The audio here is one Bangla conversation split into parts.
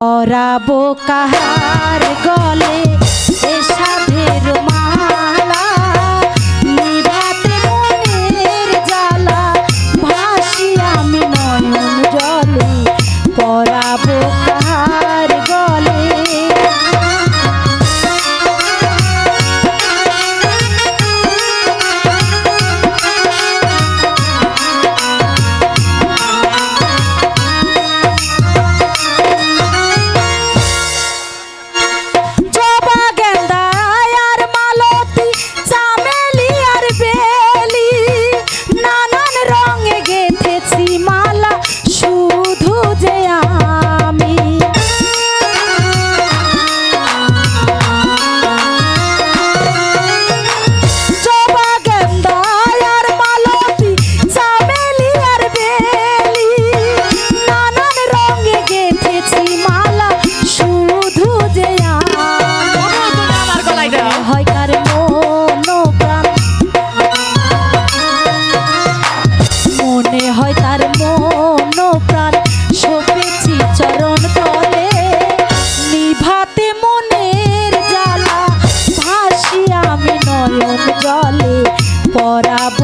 অরাবো কাহার গলে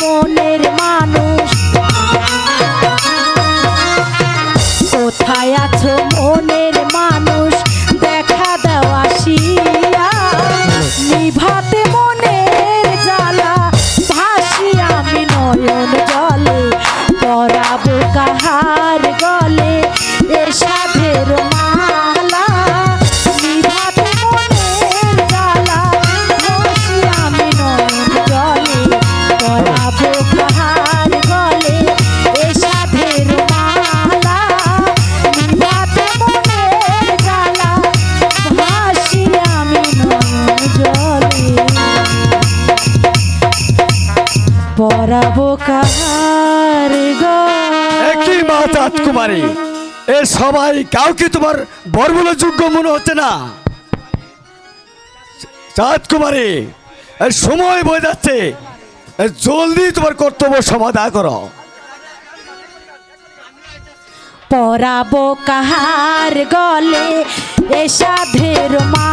মনের মানুষ। হারাবো কার একই মা চাঁদ কুমারী এর সবাই কাউকে তোমার বর্বল যোগ্য মনে হচ্ছে না। চাঁদ কুমারী এর সময় বয়ে যাচ্ছে। জলদি তোমার কর্তব্য সমাধা করো। পরাবো কাহার গলে এ মা